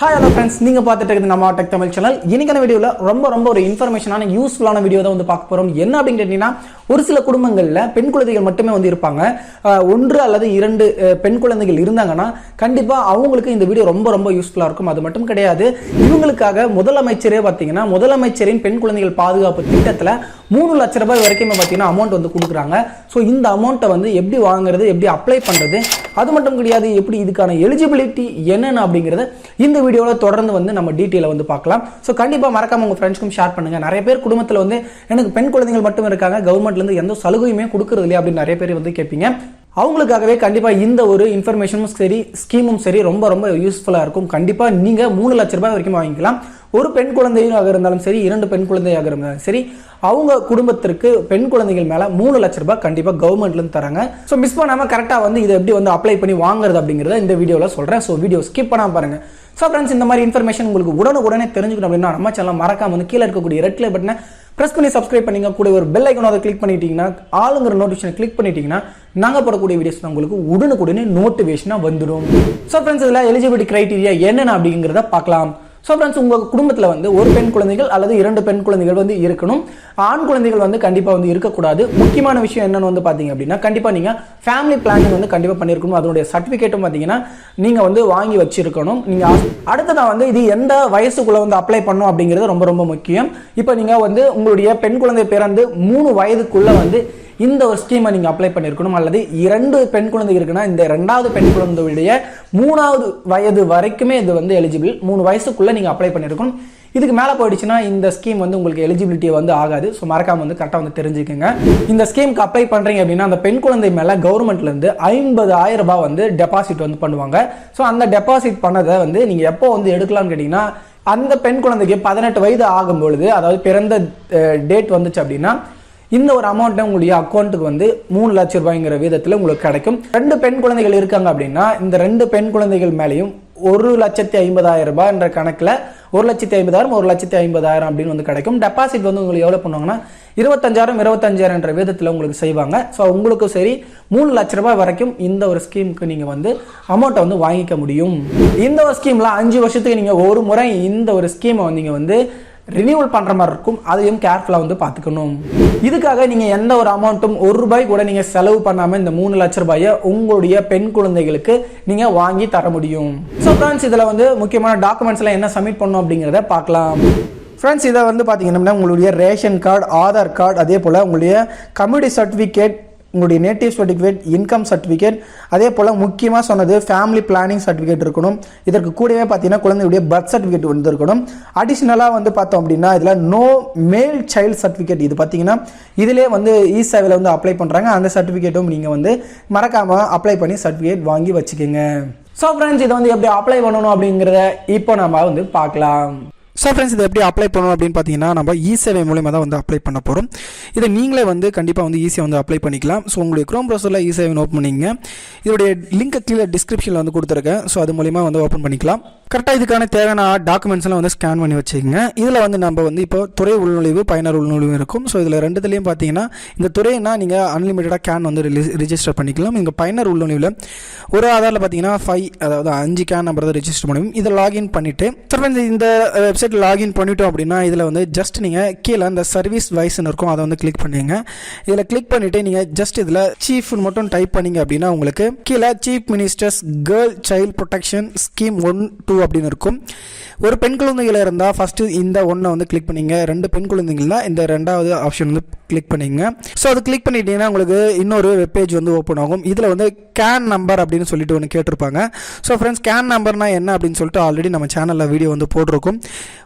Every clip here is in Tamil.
ஹாய் ஹலோ ஃப்ரெண்ட்ஸ் நீங்கள் பார்த்துட்டு இருக்கிறது நம்ம டெக் தமிழ் சேனல் இன்னைக்கான வீடியோவில் ரொம்ப ரொம்ப ஒரு இன்ஃபர்மேஷனான யூஸ்ஃபுல்லான வீடியோ தான் வந்து பார்க்க போகிறோம் என்ன அப்படின்னு கேட்டிங்கன்னா ஒரு சில குடும்பங்களில் பெண் குழந்தைகள் மட்டுமே வந்து இருப்பாங்க. ஒன்று அல்லது இரண்டு பெண் குழந்தைகள் இருந்தாங்கன்னா கண்டிப்பாக அவங்களுக்கு இந்த வீடியோ ரொம்ப ரொம்ப யூஸ்ஃபுல்லாக இருக்கும். அது மட்டும் கிடையாது. இவங்களுக்காக முதலமைச்சரே பார்த்தீங்கன்னா முதலமைச்சரின் பெண் குழந்தைகள் பாதுகாப்பு திட்டத்தில் மூணு லட்ச ரூபாய் வரைக்குமே பார்த்தீங்கன்னா அமௌண்ட் வந்து கொடுக்குறாங்க. ஸோ இந்த அமௌண்ட்டை வந்து எப்படி வாங்குறது எப்படி அப்ளை பண்ணுறது அது மட்டும் கிடையாது எப்படி இதுக்கான எலிஜிபிலிட்டி என்னென்ன அப்படிங்கிறத இந்த வீடியோவில் தொடர்ந்து வந்து நம்ம டீட்டெயிலை வந்து பார்க்கலாம். ஸோ கண்டிப்பாக மறக்காம உங்கள் ஃப்ரெண்ட்ஸ்க்கும் ஷேர் பண்ணுங்கள் நிறைய பேர் குடும்பத்தில் வந்து எனக்கு பெண் குழந்தைகள் மட்டும் இருக்காங்க. கவர்மெண்ட்லேருந்து எந்த சலுகையுமே கொடுக்கறது இல்லையா அப்படின்னு நிறைய பேர் வந்து கேட்பீங்க. அவங்களுக்காகவே கண்டிப்பாக இந்த ஒரு இன்ஃபர்மேஷனும் சரி ஸ்கீமும் சரி ரொம்ப ரொம்ப யூஸ்ஃபுல்லாக இருக்கும். கண்டிப்பாக நீங்கள் மூணு லட்ச ரூபாய் வரைக்கும் வாங்கிக்கலாம். ஒரு பெண் குழந்தையாக இருந்தாலும் சரி இரண்டு பெண் குழந்தையாக இருந்தாலும் சரி அவங்க குடும்பத்திற்கு பெண் குழந்தைகள் மேலே மூணு லட்ச ரூபாய் கண்டிப்பாக கவர்மெண்ட்லேருந்து தராங்க. ஸோ மிஸ் பண்ணாமல் கரெக்டாக வந்து இதை எப்படி வந்து அப்ளை பண்ணி வாங்குறது அப்படிங்கிறத இந்த வீடியோவில் சொல்கிறேன் ஸோ வீடியோ ஸ்கிப் பண்ணாம பாருங்க. ஸோ ஃப்ரெண்ட்ஸ் இந்த மாதிரி இன்ஃபர்மேஷன் உங்களுக்கு உடனுக்குடனே தெரிஞ்சுக்கணும் அப்படின்னா நம்ம சேனல் மறக்காம வந்து கீழே இருக்கக்கூடிய ரெட் கலர் பட்டனை ப்ரெஸ் பண்ணி சப்ஸ்கிரைப் பண்ணிங்க. கூட ஒரு பெல் ஐக்கன் அதை கிளிக் பண்ணிட்டீங்கன்னா ஆளுங்கிற நோட்டிஃபிகேஷன் கிளிக் பண்ணிட்டீங்கன்னா நாங்கள் போடக்கூடிய வீடியோஸ் உங்களுக்கு உடனுக்குடனே நோட்டிஃபிகேஷனாக வந்துடும். ஸோ ஃப்ரெண்ட்ஸ் இதில் எலிஜிபிலிட்டி கிரைட்டீரியா என்னென்ன அப்படிங்கிறத பார்க்கலாம். ஸோ ஃப்ரெண்ட்ஸ் உங்கள் குடும்பத்தில் வந்து ஒரு பெண் குழந்தைகள் அல்லது இரண்டு பெண் குழந்தைகள் வந்து இருக்கணும். ஆண் குழந்தைகள் வந்து கண்டிப்பாக வந்து இருக்கக்கூடாது. முக்கியமான விஷயம் என்னென்னு வந்து பார்த்தீங்க அப்படின்னா கண்டிப்பாக நீங்கள் ஃபேமிலி பிளானிங் வந்து கண்டிப்பாக பண்ணியிருக்கணும் அதனுடைய சர்டிஃபிகேட்டும் பார்த்தீங்கன்னா நீங்கள் வந்து வாங்கி வச்சிருக்கணும். நீங்கள் அடுத்ததான் வந்து இது எந்த வயசுக்குள்ளே வந்து அப்ளை பண்ணும் அப்படிங்கிறது ரொம்ப ரொம்ப முக்கியம். இப்போ நீங்கள் வந்து உங்களுடைய பெண் குழந்தை பிறந்து மூணு வயதுக்குள்ளே வந்து இந்த ஒரு ஸ்கீமை நீங்கள் அப்ளை பண்ணியிருக்கணும் அல்லது இரண்டு பெண் குழந்தை இருக்குன்னா இந்த ரெண்டாவது பெண் குழந்தையுடைய மூணாவது வயது வரைக்குமே இது வந்து எலிஜிபிள் மூணு வயசுக்குள்ளே நீங்கள் அப்ளை பண்ணியிருக்கணும் இதுக்கு மேலே போயிடுச்சுன்னா இந்த ஸ்கீம் வந்து உங்களுக்கு எலிஜிபிலிட்டி வந்து ஆகாது. ஸோ மறக்காம வந்து கரெக்டாக வந்து தெரிஞ்சுக்கோங்க. இந்த ஸ்கீமுக்கு அப்ளை பண்ணுறீங்க அப்படின்னா அந்த பெண் குழந்தை மேலே கவர்மெண்ட்லேருந்து ஐம்பது ஆயிரம் ரூபாய் வந்து டெபாசிட் வந்து பண்ணுவாங்க. ஸோ அந்த டெபாசிட் பண்ணதை வந்து நீங்கள் எப்போ வந்து எடுக்கலாம்னு கேட்டிங்கன்னா அந்த பெண் குழந்தைக்கு பதினெட்டு வயது ஆகும் பொழுது அதாவது பிறந்த டேட் வந்துச்சு அப்படின்னா இந்த ஒரு அமௌண்ட்டை உங்களுடைய அக்கௌண்ட்டுக்கு வந்து மூணு லட்சம் ரூபாய்ங்கிற வீதத்தில் உங்களுக்கு கிடைக்கும். ரெண்டு பெண் குழந்தைகள் இருக்காங்க அப்படின்னா இந்த ரெண்டு பெண் குழந்தைகள் மேலேயும் ஒரு லட்சத்தி ஐம்பதாயிரம் ரூபாய் என்ற கணக்கில் ஒரு லட்சத்தி ஐம்பதாயிரம் ஒரு லட்சத்தி ஐம்பதாயிரம் அப்படின்னு வந்து கிடைக்கும். டெபாசிட் வந்து உங்களுக்கு எவ்வளோ பண்ணுவாங்கன்னா இருபத்தஞ்சாயிரம் இருபத்தஞ்சாயிரம் என்ற விதத்தில் உங்களுக்கு செய்வாங்க. ஸோ உங்களுக்கும் சரி மூணு லட்ச ரூபாய் வரைக்கும் இந்த ஒரு ஸ்கீமுக்கு நீங்கள் வந்து அமௌண்ட்டை வந்து வாங்கிக்க முடியும். இந்த ஒரு ஸ்கீமில் அஞ்சு வருஷத்துக்கு நீங்கள் ஒரு முறை இந்த ஒரு ஸ்கீமை நீங்கள் வந்து ரினியூவல் பண்ணுற மாதிரி இருக்கும். அதையும் கேர்ஃபுல்லாக வந்து பார்த்துக்கணும். இதுக்காக நீங்கள் எந்த ஒரு அமௌண்ட்டும் ஒரு ரூபாய் கூட நீங்கள் செலவு பண்ணாமல் இந்த மூணு லட்ச ரூபாயை உங்களுடைய பெண் குழந்தைகளுக்கு நீங்கள் வாங்கி தர முடியும். ஸோ ஃப்ரெண்ட்ஸ் இதில் வந்து முக்கியமான டாக்குமெண்ட்ஸ்லாம் என்ன சப்மிட் பண்ணணும் அப்படிங்கிறத பார்க்கலாம். ஃப்ரெண்ட்ஸ் இதை வந்து பார்த்தீங்கன்னா உங்களுடைய ரேஷன் கார்டு ஆதார் கார்டு அதே போல் உங்களுடைய கம்யூனிட்டி சர்டிஃபிகேட் உங்களுடைய நேட்டிவ் சர்டிஃபிகேட் இன்கம் சர்டிஃபிகேட் அதே போல் முக்கியமாக சொன்னது ஃபேமிலி பிளானிங் சர்டிஃபிகேட் இருக்கணும். இதற்கு கூடவே பார்த்தீங்கன்னா குழந்தையுடைய பர்த் சர்டிஃபிகேட் வந்து இருக்கணும் அடிஷ்னலாக வந்து பார்த்தோம் அப்படின்னா இதில் நோ மேல் சைல்டு சர்டிஃபிகேட் இது பார்த்தீங்கன்னா இதிலே வந்து இ சேவையில் வந்து அப்ளை பண்ணுறாங்க அந்த சர்டிஃபிகேட்டும் நீங்கள் வந்து மறக்காமல் அப்ளை பண்ணி சர்டிஃபிகேட் வாங்கி வச்சுக்கோங்க. ஸோ ஃப்ரெண்ட்ஸ் இதை வந்து எப்படி அப்ளை பண்ணணும் அப்படிங்கிறத இப்போ நம்ம வந்து பார்க்கலாம். ஸோ ஃப்ரெண்ட்ஸ் இதை எப்படி அப்ளை பண்ணணும் அப்படின்னு பார்த்தீங்கன்னா நம்ம e இ சேவை மூலியமாக தான் வந்து அப்ளை பண்ண போகிறோம் இதை நீங்களே வந்து கண்டிப்பாக வந்து e ஈஸியாக வந்து அப்ளை பண்ணிக்கலாம். ஸோ உங்களுடைய க்ரோம் ப்ரௌசரில் இ சேவை ஓப்பன் பண்ணிங்க இதோடைய லிங்கை கீழே டிஸ்கிரிப்ஷனில் வந்து கொடுத்துருக்கேன். ஸோ அது மூலிமா வந்து ஓப்பன் பண்ணிக்கலாம். கரெக்டாக இதுக்கான தேவையான டாக்குமெண்ட்ஸ் எல்லாம் வந்து ஸ்கேன் பண்ணி வச்சுக்கோங்க. இதில் வந்து நம்ம வந்து இப்போ துறை உள்நுழைவு பயனர் உள்நுழைவு இருக்கும். ஸோ இதில் ரெண்டுத்துலேயும் பார்த்தீங்கன்னா இந்த துறைனா நீங்கள் அன்லிமிட்டடாக கேன் வந்து ரிஜிஸ்டர் பண்ணிக்கலாம். இங்கே பயனர் உள்நுழைவில் ஒரு ஆதாரில் பார்த்தீங்கன்னா ஃபைவ் அதாவது அஞ்சு கேன் நம்பர் தான் ரிஜிஸ்டர் பண்ணுவோம் இதை லாகின் பண்ணிவிட்டு சார் இந்த வெப்சைட் லாகின் பண்ணிட்டோம் அப்படின்னா இதில் வந்து ஜஸ்ட் நீங்கள் கீழே அந்த சர்வீஸ் வைஸ்னு இருக்கும் அதை வந்து கிளிக் பண்ணுங்க. இதில் கிளிக் பண்ணிவிட்டு நீங்கள் ஜஸ்ட் இதில் சீஃப்னு மட்டும் டைப் பண்ணீங்க அப்படின்னா உங்களுக்கு கீழே chief ministers girl child protection scheme one two அப்படின்னு இருக்கும். ஒரு பெண் குழந்தைகளை இருந்தால் ஃபஸ்ட்டு இந்த ஒன்றை வந்து கிளிக் பண்ணிங்க. ரெண்டு பெண் குழந்தைங்கள்னா இந்த ரெண்டாவது ஆப்ஷன் வந்து கிளிக் பண்ணிங்க. ஸோ அது கிளிக் பண்ணிட்டீங்கன்னா உங்களுக்கு இன்னொரு வெப்பேஜ் வந்து ஓப்பன் ஆகும். இதில் வந்து கேன் நம்பர் அப்படின்னு சொல்லிட்டு ஒன்று கேட்டிருப்பாங்க. ஸோ ஃப்ரெண்ட்ஸ் கேன் நம்பர்னா என்ன அப்படின்னு சொல்லிட்டு ஆல்ரெடி நம்ம சேனலில் வீடியோ வந்து போட்டிருக்கோம்.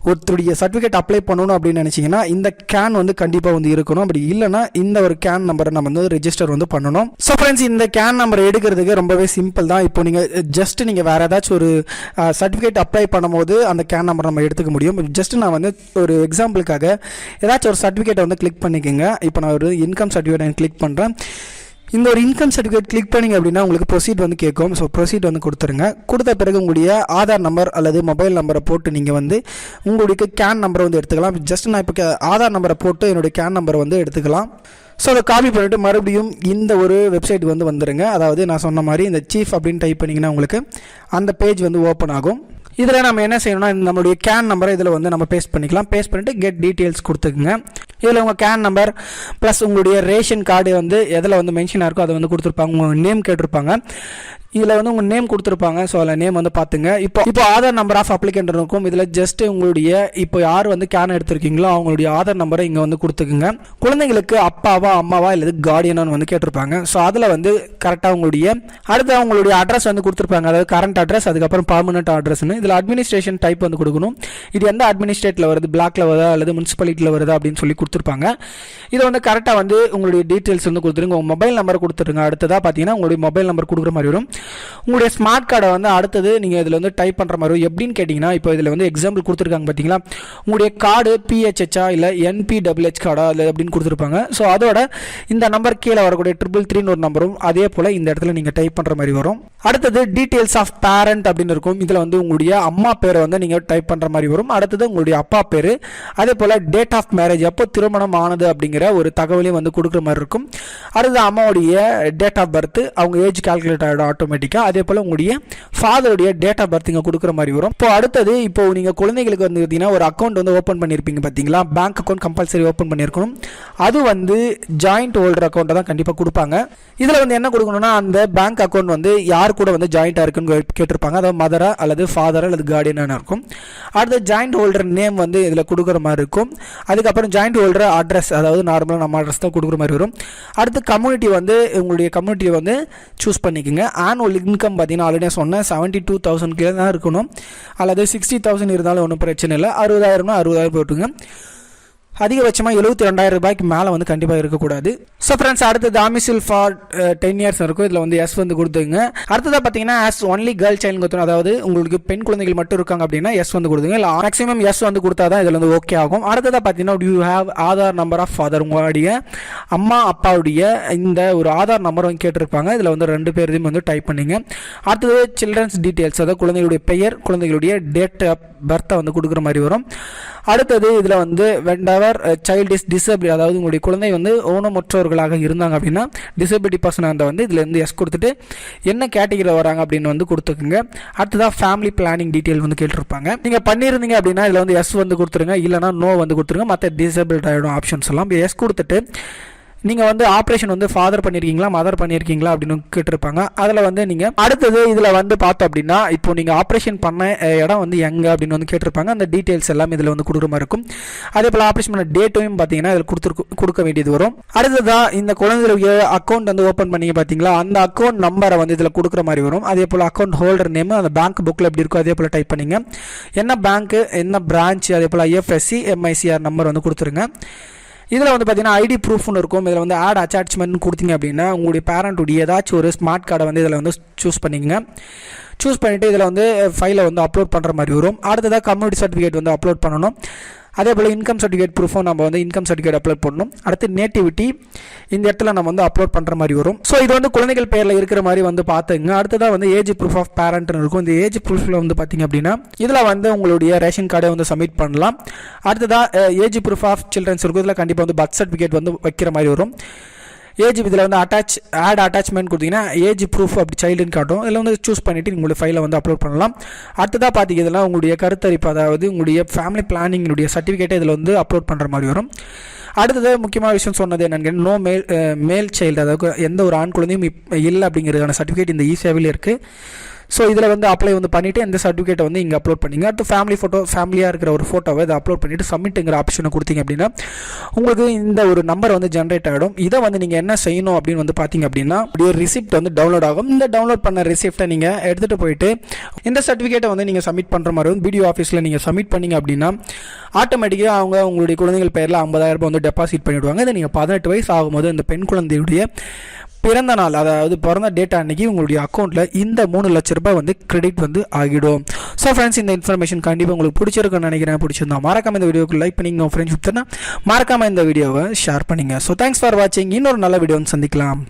ஒருத்தருடைய சர்டிஃபிகேட் அப்ளை பண்ணணும் அப்படின்னு நினச்சிங்கன்னா இந்த கேன் வந்து கண்டிப்பாக வந்து இருக்கணும். அப்படி இல்லைனா இந்த ஒரு கேன் நம்பரை நம்ம வந்து ரெஜிஸ்டர் வந்து பண்ணணும். ஸோ ஃப்ரெண்ட்ஸ் இந்த கேன் நம்பர் எடுக்கிறதுக்கு ரொம்பவே சிம்பிள் தான். இப்போ நீங்கள் ஜஸ்ட் நீங்கள் வேறு ஏதாச்சும் ஒரு சர்டிஃபிகேட் அப்ளை பண்ணும்போது அந்த கேன் நம்பர் நம்ம எடுத்துக்க முடியும். ஜஸ்ட் நான் வந்து ஒரு எக்ஸாம்பிளுக்காக ஏதாச்சும் ஒரு சர்டிஃபிகேட்டை வந்து கிளிக் பண்ணிக்கோங்க. இப்போ நான் ஒரு இன்கம் சர்டிஃபிகேட் கிளிக் பண்ணுறேன் இந்த ஒரு இன்கம் சர்டிஃபிகேட் கிளிக் பண்ணிங்க அப்படின்னா உங்களுக்கு ப்ரொசீட் வந்து கேட்கும். ஸோ ப்ரொசீட் வந்து கொடுத்துருங்க. கொடுத்த பிறகு உங்களுடைய ஆதார் நம்பர் அல்லது மொபைல் நம்பரை போட்டு நீங்கள் வந்து உங்களுடைய கேன் நம்பரை வந்து எடுத்துக்கலாம். ஜஸ்ட் நான் இப்போ ஆதார் நம்பரை போட்டு என்னுடைய கேன் நம்பரை வந்து எடுத்துக்கலாம். ஸோ அதை காப்பி பண்ணிவிட்டு மறுபடியும் இந்த ஒரு வெப்சைட் வந்து வந்துடுங்க அதாவது நான் சொன்ன மாதிரி இந்த சீஃப் அப்படின்னு டைப் பண்ணிங்கன்னா உங்களுக்கு அந்த பேஜ் வந்து ஓப்பன் ஆகும். இதில் நம்ம என்ன செய்யணும்னா இந்த நம்மளுடைய கேன் நம்பரை இதில் வந்து நம்ம பேஸ்ட் பண்ணிக்கலாம். பேஸ்ட் பண்ணிவிட்டு கெட் டீட்டெயில்ஸ் கொடுத்துக்குங்க. இதில் உங்கள் கேன் நம்பர் ப்ளஸ் உங்களுடைய ரேஷன் கார்டு வந்து எதில் வந்து மென்ஷன் இருக்கோ அதை வந்து கொடுத்துருப்பாங்க. உங்கள் நேம் கேட்டிருப்பாங்க. இதில் வந்து உங்கள் நேம் கொடுத்துருப்பாங்க. ஸோ அதில் நேம் வந்து பார்த்துங்க. இப்போ இப்போ ஆதார் நம்பர் ஆஃப் அப்ளிகேண்ட் இருக்கும். இதில் ஜஸ்ட் உங்களுடைய இப்போ யார் வந்து கேன் எடுத்திருக்கீங்களோ அவங்களுடைய ஆதார் நம்பரை இங்கே வந்து கொடுத்துக்குங்க. குழந்தைங்களுக்கு அப்பாவா அம்மாவா இல்லை கார்டியனான்னு வந்து கேட்டிருப்பாங்க. ஸோ அதில் வந்து கரெக்டாக உங்களுடைய அடுத்து அவங்களுடைய அட்ரஸ் வந்து கொடுத்துருப்பாங்க. அதாவது கரண்ட் அட்ரஸ் அதுக்கப்புறம் பர்மனெண்ட் அட்ரஸ்னு இதில் அட்மினிஸ்ட்ரேஷன் டைப் வந்து கொடுக்கணும். இது எந்த அட்மினிஸ்ட்ரேட்டில் வருது? பிளாக்ல வருதா? அல்லது முனிசிபாலிட்டியில் வருதா? அப்படின்னு சொல்லி கொடுத்துருப்பாங்க. இதை வந்து கரெக்டாக வந்து உங்களுடைய டீட்டெயில்ஸ் வந்து கொடுத்துருங்க. உங்கள் மொபைல் நம்பர் கொடுத்துருங்க. அடுத்ததாக பார்த்தீங்கன்னா உங்களுடைய மொபைல் நம்பர் கொடுக்குற மாதிரி வரும். உங்களுடைய ஸ்மார்ட் கார்டை வந்து அடுத்தது நீங்கள் இதில் வந்து டைப் பண்ணுற மாதிரி எப்படின்னு கேட்டிங்கன்னா இப்போ இதில் வந்து எக்ஸாம்பிள் கொடுத்துருக்காங்க பார்த்தீங்களா உங்களுடைய கார்டு பிஹெச்ஹெச்சா இல்லை என்பிடபிள்ஹெச் கார்டா இல்லை அப்படின்னு கொடுத்துருப்பாங்க. ஸோ அதோட இந்த நம்பர் கீழே வரக்கூடிய ட்ரிபிள் த்ரீன்னு ஒரு நம்பரும் அதே போல் இந்த இடத்துல நீங்கள் டைப் பண்ணுற மாதிரி வரும். அடுத்தது டீட்டெயில்ஸ் ஆஃப் பேரண்ட் அப்படின்னு இருக்கும். இதில் வந்து உங்களுடைய அம்மா பேரை வந்து நீங்கள் டைப் பண்ணுற மாதிரி வரும். அடுத்தது உங்களுடைய அப்பா பேர் அதே போல் டேட் ஆஃப் மேரேஜ் எப்போ திருமணம் ஆனது அப்படிங்கிற ஒரு தகவலையும் வந்து கொடுக்குற மாதிரி இருக்கும். அடுத்தது அம்மாவுடைய டேட் ஆஃப் பர்த் அவங்க ஏஜ் கால்குலேட் ஆகிடும் ஆட்டோமேட்டிக்காக அதே போல் உங்களுடைய ஃபாதருடைய டேட் ஆஃப் பர்த் இங்கே கொடுக்குற மாதிரி வரும். இப்போ அடுத்தது இப்போ நீங்கள் குழந்தைகளுக்கு வந்து பார்த்தீங்கன்னா ஒரு அக்கௌண்ட் வந்து ஓப்பன் பண்ணியிருப்பீங்க பார்த்தீங்களா பேங்க் அக்கௌண்ட் கம்பல்சரி ஓப்பன் பண்ணியிருக்கணும். அது வந்து ஜாயிண்ட் ஹோல்டர் அக்கௌண்ட்டை தான் கண்டிப்பாக கொடுப்பாங்க. இதில் வந்து என்ன கொடுக்கணும்னா அந்த பேங்க் அக்கௌண்ட் வந்து யார் கூட வந்து ஜாயிண்ட்டாக இருக்குன்னு கேட்டிருப்பாங்க. அதாவது மதரா அல்லது ஃபாதரா அல்லது கார்டியனாக இருக்கும். அடுத்து ஜாயிண்ட் ஹோல்டர் நேம் வந்து இதில் கொடுக்குற மாதிரி இருக்கும். அதுக்கப்புறம் ஜாயிண்ட் ஹோல்டர் அட்ரஸ் அதாவது நார்மலாக நம்ம அட்ரஸ் தான் கொடுக்குற மாதிரி வரும். அடுத்து கம்யூனிட்டி வந்து உங்களுடைய கம்யூனிட்டியை வந்து சூஸ் பண்ணிக்கோங்க. ஆனுவல் இன்கம் பார்த்தீங்கன்னா ஆல்ரெடி சொன்னேன் செவன்ட்டி டூ தௌசண்ட் கீழே தான் இருக்கணும். அல்லது சிக்ஸ்டி தௌசண்ட் இருந்தாலும் ஒன்றும் பிரச்சனை இல்லை. அறுபதாயிரம்னா அறுபதாயிரம் போட்டுங்க அதிகபட்சமாக எழுபத்தி ரெண்டாயிரம் ரூபாய்க்கு மேலே வந்து கண்டிப்பாக இருக்கக்கூடாது. ஸோ ஃப்ரெண்ட்ஸ் அடுத்தது அமிசில் ஃபார் டென் இயர்ஸ் இருக்கும் இதில் வந்து எஸ் வந்து கொடுத்துங்க. அடுத்ததாக பார்த்தீங்கன்னா எஸ் ஒன்லி கேர்ள் சைல்டு கொடுத்தோம். அதாவது உங்களுக்கு பெண் குழந்தைகள் மட்டும் இருக்காங்க அப்படின்னா எஸ் வந்து கொடுத்துங்க. இல்லை மேக்ஸிமம் எஸ் வந்து கொடுத்தா தான் இதில் வந்து ஓகே ஆகும். அடுத்ததாக பார்த்தீங்கன்னா you have Aadhaar number of father உங்களுடைய அம்மா அப்பாவுடைய இந்த ஒரு ஆதார் நம்பர் வந்து கேட்டிருப்பாங்க. இதில் வந்து ரெண்டு பேரையும் வந்து டைப் பண்ணிங்க. அடுத்தது சில்ட்ரன்ஸ் டீட்டெயில்ஸ் அதாவது குழந்தைகளுடைய பெயர் குழந்தைகளுடைய டேட் ஆஃப் பர்த்தை வந்து கொடுக்குற மாதிரி வரும். அடுத்தது இதில் வந்து வெண்டவர் சைல்டு இஸ் டிசபிள் அதாவது உங்களுடைய குழந்தை வந்து ஊனமுற்றவர்களாக இருந்தாங்க அப்படின்னா டிசபிலிட்டி பர்சன் அந்த வந்து இதுலேருந்து எஸ் கொடுத்துட்டு என்ன கேட்டகரியில் வராங்க அப்படின்னு வந்து கொடுத்துக்குங்க. அடுத்ததாக ஃபேமிலி பிளானிங் டீட்டெயில் வந்து கேட்டிருப்பாங்க. நீங்கள் பண்ணியிருந்தீங்க அப்படின்னா இதில் வந்து எஸ் வந்து கொடுத்துருங்க. இல்லைனா நோ வந்து கொடுத்துருங்க. மற்ற டிசபிள்ட் ஆகிடும் ஆப்ஷன்ஸ் எல்லாம். எஸ் கொடுத்துட்டு நீங்கள் வந்து ஆப்ரேஷன் வந்து ஃபாதர் பண்ணியிருக்கீங்களா மதர் பண்ணியிருக்கீங்களா அப்படின்னு கேட்டிருப்பாங்க. அதில் வந்து நீங்கள் அடுத்தது இதில் வந்து பார்த்தோம் அப்படின்னா இப்போ நீங்கள் ஆப்ரேஷன் பண்ண இடம் வந்து எங்கே அப்படின்னு வந்து கேட்டிருப்பாங்க. அந்த டீட்டெயில்ஸ் எல்லாமே இதில் வந்து கொடுக்குற மாதிரி இருக்கும். அதே போல் ஆப்ரேஷன் பண்ண டேட்டையும் பார்த்தீங்கன்னா இதில் கொடுத்துருக்கு கொடுக்க வேண்டியது வரும். அடுத்ததாக இந்த குழந்தைகளுடைய அக்கௌண்ட் வந்து ஓப்பன் பண்ணி பார்த்தீங்களா அந்த அக்கௌண்ட் நம்பரை வந்து இதில் கொடுக்குற மாதிரி வரும். அதே போல் அக்கௌண்ட் ஹோல்டர் நேம் அந்த பேங்க் புக்கில் எப்படி இருக்கோ அதே போல் டைப் பண்ணிங்க. என்ன பேங்க்கு என்ன பிரான்ச் அதே போல் ஐஎஃப்எஸ்சி எம்ஐசிஆர் நம்பர் வந்து கொடுத்துருங்க. இதில் வந்து பார்த்தீங்கன்னா ஐடி ப்ரூஃப்னு இருக்கும். இதில் வந்து ஆட் அட்டாச்மெண்ட் கொடுத்தீங்க அப்படின்னா உங்களுடைய பேரண்ட்டுடைய ஏதாச்சும் ஒரு ஸ்மார்ட் கார்டை வந்து இதில் வந்து சூஸ் பண்ணிக்கங்க. சூஸ் பண்ணிவிட்டு இதில் வந்து ஃபைலை வந்து அப்லோட் பண்ணுற மாதிரி வரும். அடுத்ததாக கம்யூனிட்டி சர்டிஃபிகேட் வந்து அப்லோட் பண்ணணும். அதே போல் இன்கம் சர்டிஃபிகேட் ப்ரூஃபும் நம்ம வந்து இன்கம் சர்டிஃபிகேட் அப்லோட் பண்ணணும். அடுத்து நேட்டிவிட்டி இந்த இடத்துல நம்ம வந்து அப்லோட் பண்ணுற மாதிரி வரும். ஸோ இது வந்து குழந்தைகள் பேரில் இருக்கிற மாதிரி வந்து பார்த்துங்க. அடுத்ததாக வந்து ஏஜ் ப்ரூஃப் ஆஃப் பேரண்ட்னு இருக்கும். இந்த ஏஜ் ப்ரூஃபில் வந்து பார்த்தீங்க அப்படின்னா இதில் வந்து உங்களுடைய ரேஷன் கார்டை வந்து சப்மிட் பண்ணலாம். அடுத்ததாக ஏஜ் ப்ரூஃப் ஆஃப் சில்ட்ரன்ஸ் இருக்கும். இதில் கண்டிப்பாக வந்து பர்த் சர்டிஃபிகேட் வந்து வைக்கிற மாதிரி வரும். ஏஜ் இதில் வந்து அட்டாச் ஆட் அட்டாச்மெண்ட் கொடுத்தீங்கன்னா ஏஜ் ப்ரூஃப் அப்படி சைல்டுன்னு காட்டும். இதில் வந்து சூஸ் பண்ணிவிட்டு உங்களுடைய ஃபைலை வந்து அப்லோட் பண்ணலாம். அடுத்ததாக இதெல்லாம் உங்களுடைய கருத்தரிப்பு அதாவது உங்களுடைய ஃபேமிலி பிளானிங்கினுடைய சர்டிஃபிகேட்டை இதில் வந்து அப்லோட் பண்ணுற மாதிரி வரும். அடுத்தது முக்கியமான விஷயம் சொன்னது என்னன்னு நோ மேல் மேல் சைல்டு அதாவது எந்த ஒரு ஆண் குழந்தையும் இல்லை அப்படிங்கிறதுக்கான சர்டிஃபிகேட் இந்த இ சேவையில் இருக்குது ஸோ இதில் வந்து அப்ளை வந்து பண்ணிவிட்டு இந்த சர்டிஃபிகேட்டை வந்து இங்கே அப்லோட் பண்ணிங்க. அடுத்து ஃபேமிலி ஃபோட்டோ ஃபேமிலியாக இருக்கிற ஒரு ஃபோட்டோவை இதை அப்லோட் பண்ணிவிட்டு சப்மிட்டுங்கிற ஆப்ஷனை கொடுத்தீங்க அப்படின்னா உங்களுக்கு இந்த ஒரு நம்பர் வந்து ஜென்ரேட் ஆகிடும் இதை வந்து நீங்கள் என்ன செய்யணும் அப்படின்னு வந்து பார்த்தீங்க அப்படின்னா ஒரு ரிசிப்ட் வந்து டவுன்லோட் ஆகும். இந்த டவுன்லோட் பண்ண ரிசிப்ட்டை நீங்கள் எடுத்துகிட்டு போயிட்டு இந்த சர்டிஃபிகேட்டை வந்து நீங்கள் சப்மிட் பண்ணுற மாதிரி வந்து பிடிஓ ஆஃபீஸில் நீங்கள் சப்மிட் பண்ணிங்க அப்படின்னா ஆட்டோமேட்டிக்காக அவங்க உங்களுடைய குழந்தைகள் பேரில் ஐம்பதாயிரம் ரூபாய் வந்து டெபாசிட் பண்ணிவிடுவாங்க இதை நீங்கள் பதினெட்டு வயசு ஆகும்போது இந்த பெண் குழந்தையுடைய பிறந்த நாள் அதாவது பிறந்த டேட்டா அன்னைக்கு உங்களுடைய அக்கௌண்ட்டில் இந்த மூணு லட்ச ரூபாய் வந்து கிரெடிட் வந்து ஆகிடும். ஸோ ஃப்ரெண்ட்ஸ் இந்த இன்ஃபர்மேஷன் கண்டிப்பாக உங்களுக்கு பிடிச்சிருக்குன்னு நினைக்கிறேன். பிடிச்சிருந்தா மறக்காம இந்த வீடியோக்கு லைக் பண்ணிங்க உங்கள் ஃப்ரெண்ட்ஸ் மறக்காம இந்த வீடியோவை ஷேர் பண்ணுங்கள் ஸோ தேங்க்ஸ் ஃபார் வாட்சிங் இன்னொரு நல்ல வீடியோ சந்திக்கலாம்.